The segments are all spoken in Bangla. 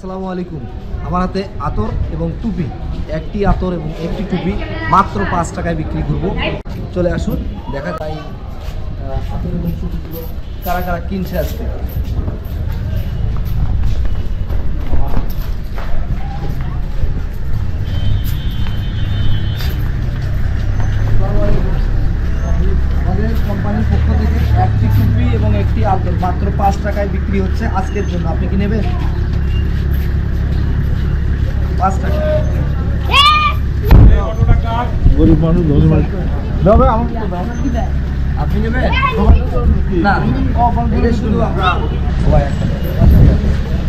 আসসালামু আলাইকুম। আমার হাতে আতর এবং টুপি। একটি আতর এবং একটি টুপি মাত্র পাঁচ টাকায় বিক্রি করব। চলে আসুন, দেখা যায় আতর এবং টুপিগুলো কারা কারা কিনছে আজকে। পক্ষ থেকে একটি টুপি এবং একটি আতর মাত্র পাঁচ টাকায় বিক্রি হচ্ছে আজকের জন্য। আপনি কি নেবেন? পাঁচ টাকা গরিব মানুষ ধনী মানুষ দেবে আমাকে দেবে দেয় আপনি নেবেন না এটা শুধু আমরা সবাই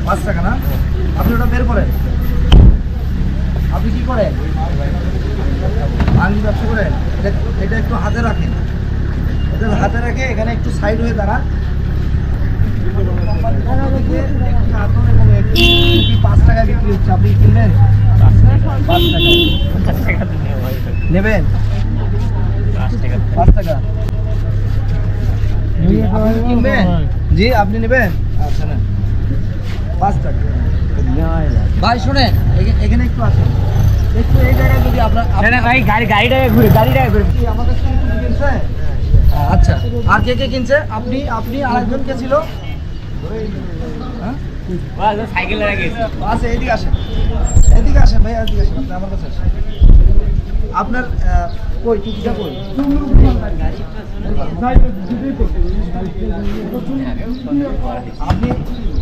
পাঁচ টাকা। না? আপনি ওটা বের করেন। আপনি কি করেন? আঙ্গি ব্যবসা করেন? এটা এটা একটু হাতে রাখেন। এটা হাতে রেখে এখানে একটু সাইড হয়ে দাঁড়ান একটি আতর এবং একটি টুপি পাঁচ টাকায় বিক্রি হচ্ছে আপনি কিনবেন? টাকা। নেবেন পাঁচ টাকা কিনবেন জি আপনি নেবেন? আচ্ছা না পাঁচ টাকা। ভাই শোনেন এখানে একটু আসেন। একটু এই জায়গায় যদি আপনার ভাই গাড়ি গাড়িটাকে ঘুরে গাড়িটাকে ঘুরে। আমাদের আচ্ছা আর কে কে কিনছে? আপনি আপনি আরেকজন কে ছিল? আচ্ছা এদিকে আসেন। এদিকে আসেন ভাই আপনার কই কই? আপনি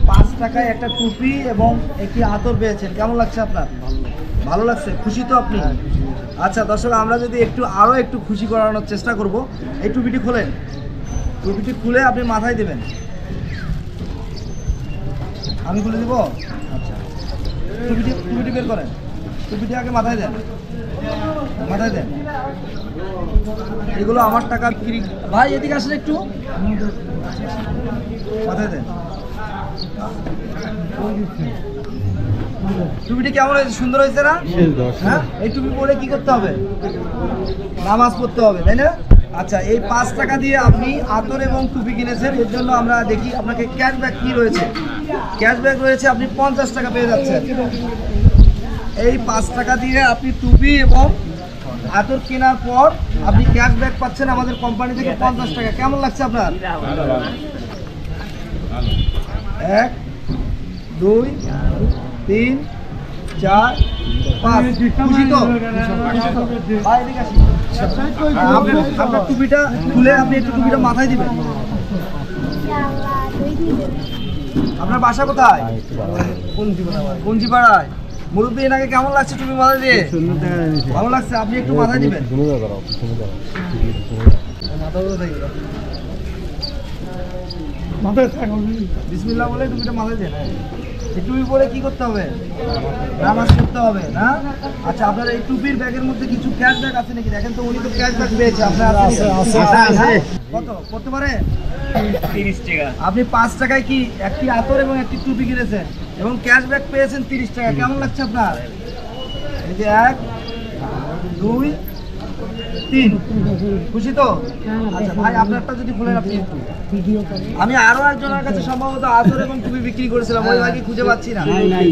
পাঁচ টাকায় একটা টুপি এবং একটি আতর পেয়েছেন, কেমন লাগছে আপনার? ভালো লাগছে, খুশি তো আপনি? আচ্ছা দর্শক, আমরা যদি একটু আরও একটু খুশি করানোর চেষ্টা করব। এই টুপিটি খোলেন। টুপিটি খুলে আপনি মাথায় দেবেন। আমি খুলে দিব? আচ্ছা। টুপিটি টুপিটি বের করেন। টুপিটি আগে মাথায় দেন। মাথায় দেন। এগুলো আমার টাকা বিক্রি ভাই এদিকে আসলে একটু। মাথায় দেন। টুপিটি কেমন হয়েছে? সুন্দর হয়েছে না? হ্যাঁ? এই টুপি পরে কি করতে হবে? নামাজ পড়তে হবে তাই না? আচ্ছা এই পাঁচ টাকা দিয়ে আপনি আতর এবং টুপি কিনেছেন, এর জন্য আমরা দেখি আপনাকে ক্যাশব্যাক কি রয়েছে। ক্যাশব্যাক রয়েছে, আপনি পঞ্চাশ টাকা পেয়ে যাচ্ছেন। এই পাঁচ টাকা দিয়ে আপনি টুপি এবং আতর কেনার পর আপনি ক্যাশব্যাক পাচ্ছেন আমাদের কোম্পানি থেকে পঞ্চাশ টাকা। কেমন লাগছে আপনার? এক, দুই, তিন, চার আপনার টুপিটা খুলে আপনি একটু টুপিটা মাথায় দিবেন। আপনার বাসা কোথায়? পঞ্জিপাড়ায় মুরব্বী, এনাকে কেমন লাগছে টুপি মাথায় দিয়ে? ভালো লাগছে, আপনি একটু মাথায় দিবেন। মাথাগুলো দেখি বিসমিল্লাহ বলে টুপিটা মাথায় দেন। টুপি পরে কি করতে হবে? নামাজ পড়তে হবে না? আচ্ছা আপনার এই টুপির ব্যাগের মধ্যে কিছু ক্যাশ ব্যাগ আছে নাকি? দেখেন তো উনি তো ক্যাশ ব্যাগ পেয়েছে আপনার কত? করতে পারে? তিরিশ টাকা। আপনি পাঁচ টাকায় কি একটি আতর এবং একটি টুপি কিনেছেন? এবং ক্যাশ ব্যাগ পেয়েছেন তিরিশ টাকা কেমন লাগছে আপনার? এই যে এক দুই তিন। খুশি তো? আচ্ছা ভাই আপনারটা যদি খুলেন আপনি। একটু আমি আরও একজনের কাছে সম্ভবত আতর এবং টুপি বিক্রি করেছিলাম ওই ভাগে খুঁজে পাচ্ছি না।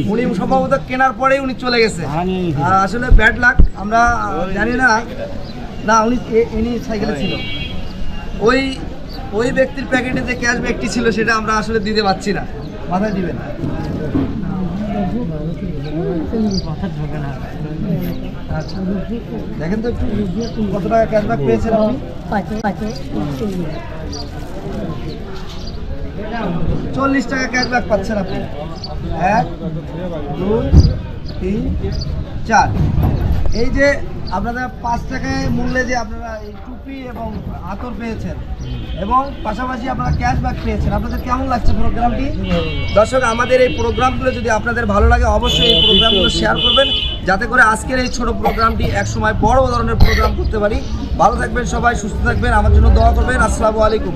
উনি সম্ভবত কেনার পরেই উনি চলে গেছে। আহ, আসলে ব্যাড লাক আমরা জানি না। না উনি ইনি সাইকেলে ছিল। ওই ওই ব্যক্তির প্যাকেটে যে ক্যাশ ব্যাগটি ছিল সেটা আমরা আসলে দিতে পারছি না। মাথায় দিবেন দেখেন তো একটু কত টাকা ক্যাশব্যাক পেয়েছেন আপনি? চল্লিশ টাকা ক্যাশব্যাক পাচ্ছেন আপনি। এক, দুই, তিন, চার। এই যে আপনারা পাঁচ টাকায় মূল্যে যে আপনারা এই টুপি এবং আতর পেয়েছেন এবং পাশাপাশি আপনারা ক্যাশব্যাক পেয়েছেন, আপনাদের কেমন লাগছে প্রোগ্রামটি? দর্শক, আমাদের এই প্রোগ্রামগুলো যদি আপনাদের ভালো লাগে, অবশ্যই এই প্রোগ্রামগুলো শেয়ার করবেন, যাতে করে আজকের এই ছোট প্রোগ্রামটি একসময় বড় ধরনের প্রোগ্রাম করতে পারি। ভালো থাকবেন সবাই, সুস্থ থাকবেন, আমার জন্য দোয়া করবেন। আসসালামু আলাইকুম।